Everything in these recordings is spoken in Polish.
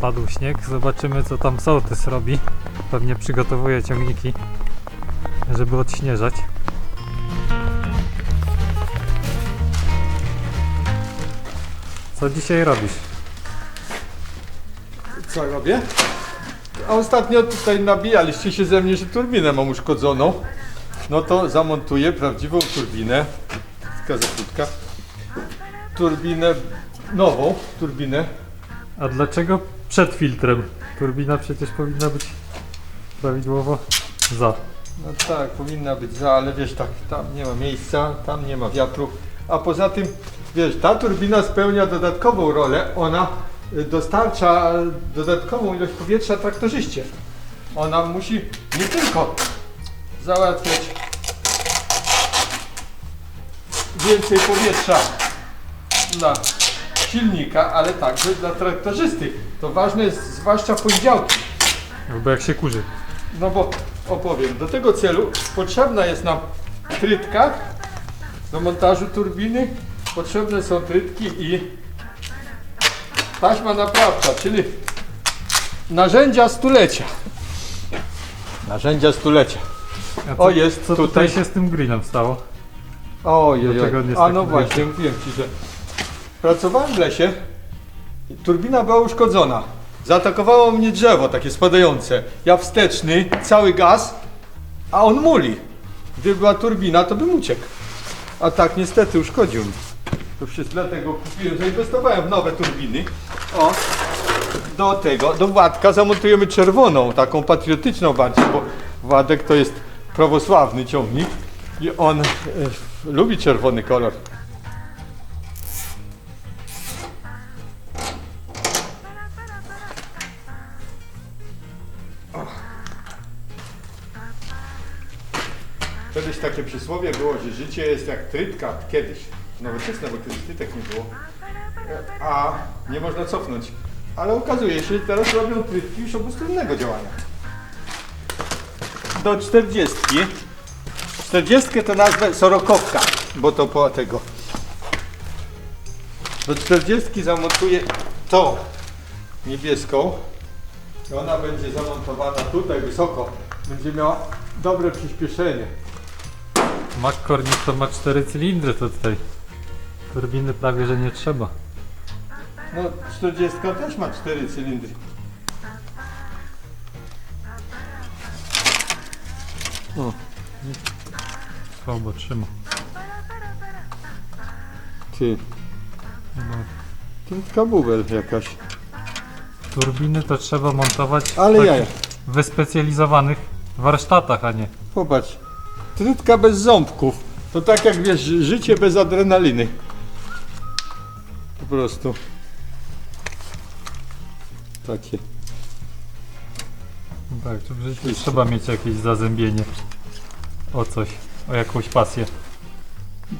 Padł śnieg, zobaczymy co tam sołtys robi. Pewnie przygotowuje ciągniki, żeby odśnieżać. Co dzisiaj robisz? Co robię? A ostatnio tutaj nabijaliście się ze mnie, że turbinę mam uszkodzoną. No to zamontuję prawdziwą turbinę. Taka zakutka. Turbinę, nową turbinę. A dlaczego przed filtrem? Turbina przecież powinna być prawidłowo za. No tak, powinna być za, ale wiesz tak, tam nie ma miejsca, tam nie ma wiatru. A poza tym, wiesz, ta turbina spełnia dodatkową rolę. Ona y, dostarcza dodatkową ilość powietrza traktorzyście. Ona musi nie tylko załatwiać więcej powietrza dla silnika, ale także dla traktorzysty. To ważne jest zwłaszcza w poniedziałki. Albo jak się kurzy. No bo opowiem, do tego celu potrzebna jest nam trytka do montażu turbiny. Potrzebne są trytki i taśma naprawcza, czyli narzędzia stulecia. Narzędzia stulecia. A co, O, jest co tutaj tutaj. się z tym grillem stało? Ojej, Dlaczego on jest a taki no właśnie, mówiłem Ci, że pracowałem w lesie, turbina była uszkodzona. Zaatakowało mnie drzewo takie spadające. Ja wsteczny, cały gaz, a on muli. Gdyby była turbina, to bym uciekł. A tak niestety uszkodził mnie. To wszystko dlatego kupiłem, zainwestowałem w nowe turbiny. O, do tego, do Władka zamontujemy czerwoną, taką patriotyczną bardziej, bo Władek to jest prawosławny ciągnik i on e, lubi czerwony kolor. Kiedyś takie przysłowie było, że życie jest jak trytka, kiedyś, nowoczesne, bo kiedyś trytek nie było, a nie można cofnąć. Ale okazuje się, że teraz robią trytki już obustronnego działania. Do 40. 40 to nazwę sorokowka, bo to po tego. Do 40 zamontuję tą niebieską. Ona będzie zamontowana tutaj wysoko. Będzie miała dobre przyspieszenie. McCormick to ma cztery cylindry to tutaj. Turbiny prawie, że nie trzeba. No 40 też ma 4 cylindry. O, Słabo trzyma. ty. No. Piętka bubel jakaś. Turbiny to trzeba montować w Ale takich jaja. wyspecjalizowanych warsztatach, a nie. Popatrz. Trytka bez ząbków. To tak jak wiesz, życie bez adrenaliny. Po prostu. Takie. Tak, to w życiu trzeba mieć jakieś zazębienie o coś, o jakąś pasję.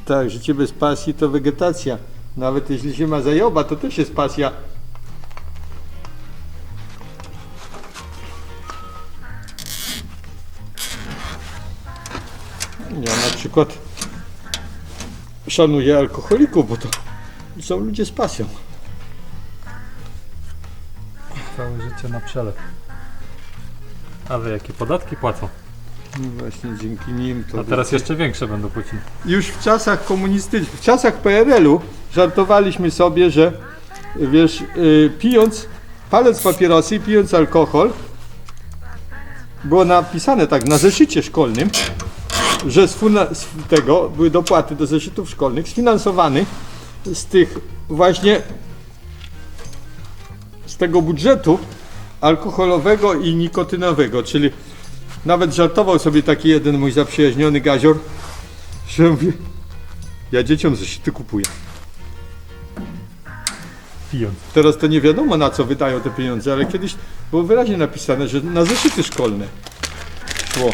Tak, życie bez pasji to wegetacja. Nawet jeśli się ma zajoba, to też jest pasja. Ja na przykład szanuję alkoholików, bo to są ludzie z pasją. Całe życie na przelew. Ale jakie podatki płacą? No właśnie dzięki nim to. A teraz jeszcze większe będą płacili. Już w czasach komunistycznych, w czasach PRL-u żartowaliśmy sobie, że wiesz, y, pijąc, paląc papierosy i pijąc alkohol, było napisane tak na zeszycie szkolnym, że z, funa- z tego były dopłaty do zeszytów szkolnych sfinansowany z tych właśnie z tego budżetu alkoholowego i nikotynowego, czyli nawet żartował sobie taki jeden mój zaprzyjaźniony gazior, że mówi, ja dzieciom zeszyty kupuję. Teraz to nie wiadomo na co wydają te pieniądze, ale kiedyś było wyraźnie napisane, że na zeszyty szkolne szło.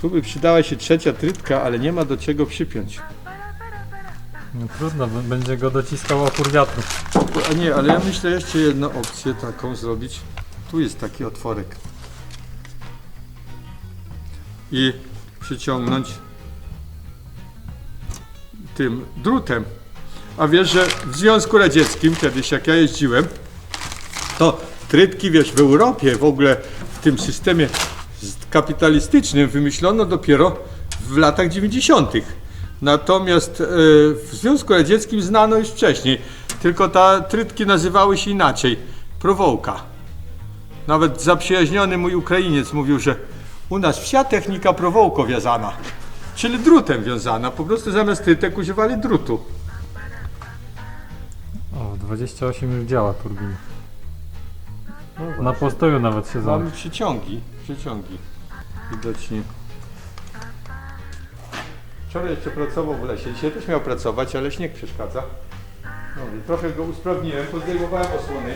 Tu by przydała się trzecia trytka, ale nie ma do czego przypiąć. No trudno, b- będzie go dociskał opór wiatru. A nie, ale ja myślę jeszcze jedną opcję taką zrobić. Tu jest taki otworek. I przyciągnąć tym drutem. A wiesz, że w Związku Radzieckim kiedyś jak ja jeździłem, To trytki, wiesz, w Europie w ogóle w tym systemie kapitalistycznym wymyślono dopiero w latach 90. Natomiast e, w Związku Radzieckim znano już wcześniej, tylko ta trytki nazywały się inaczej. Prowołka. Nawet zaprzyjaźniony mój Ukrainiec mówił, że u nas wsia technika prowołko wiązana, czyli drutem wiązana. Po prostu zamiast trytek używali drutu. O, 28 już działa turbina. No Na postoju nawet się zamknął. Mamy przyciągi, przyciągi. Widocznie. Wczoraj jeszcze pracował w lesie, dzisiaj też miał pracować, ale śnieg przeszkadza. No trochę go usprawniłem, pozdejmowałem osłony.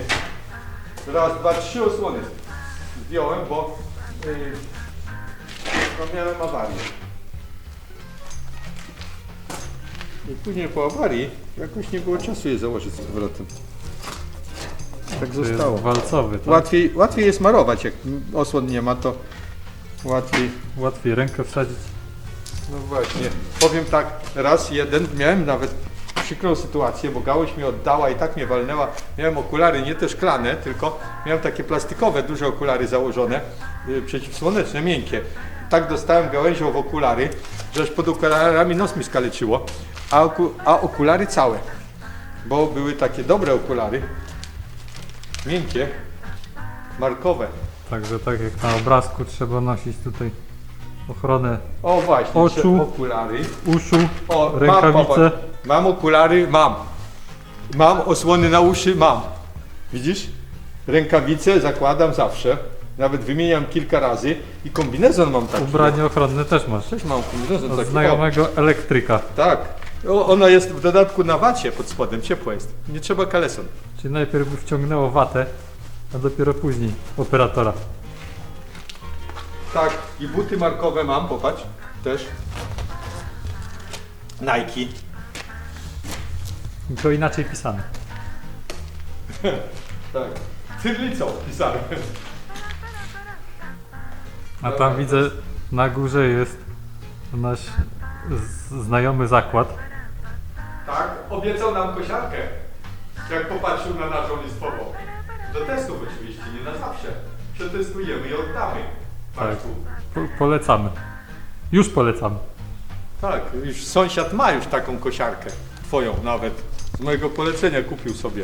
Raz, dwa, trzy osłony zdjąłem, bo yy, no miałem awarię. I później po awarii jakoś nie było czasu je założyć z powrotem. Tak zostało. walcowy, tak? Łatwiej, łatwiej jest marować, jak osłon nie ma, to łatwiej. Łatwiej rękę wsadzić. No właśnie. Powiem tak, raz jeden, miałem nawet przykrą sytuację, bo gałąź mi oddała i tak mnie walnęła. Miałem okulary nie te szklane, tylko miałem takie plastikowe, duże okulary założone, yy, przeciwsłoneczne, miękkie. Tak dostałem gałęzią w okulary, że aż pod okularami nos mi skaleczyło, a, oku, a okulary całe. Bo były takie dobre okulary, miękkie, markowe. Także tak jak na obrazku trzeba nosić tutaj ochronę O właśnie, Oczu. okulary. uszu, O, Mam, rękawice. popatrz. mam okulary, mam. Mam osłony na uszy, mam. Widzisz? Rękawice zakładam zawsze. Nawet wymieniam kilka razy i kombinezon mam taki. Ubranie ochronne też masz. Też mam kombinezon Od taki. znajomego elektryka. O, tak. O, ona jest w dodatku na wacie pod spodem, ciepła jest. Nie trzeba kaleson. Czyli najpierw wciągnęło watę, a dopiero później operatora. Tak, i buty markowe mam, popatrz. Też. Nike. Tylko inaczej pisane. Tak. Tyrlicą pisałem. A tam widzę na górze jest nasz z- znajomy zakład. Tak, obiecał nam kosiarkę. Jak popatrzył na naszą listwową. Do testów oczywiście, nie na zawsze. Przetestujemy i oddamy. Państwu. Po, polecamy. Już polecamy. Tak, już sąsiad ma już taką kosiarkę. Twoją nawet. Z mojego polecenia kupił sobie.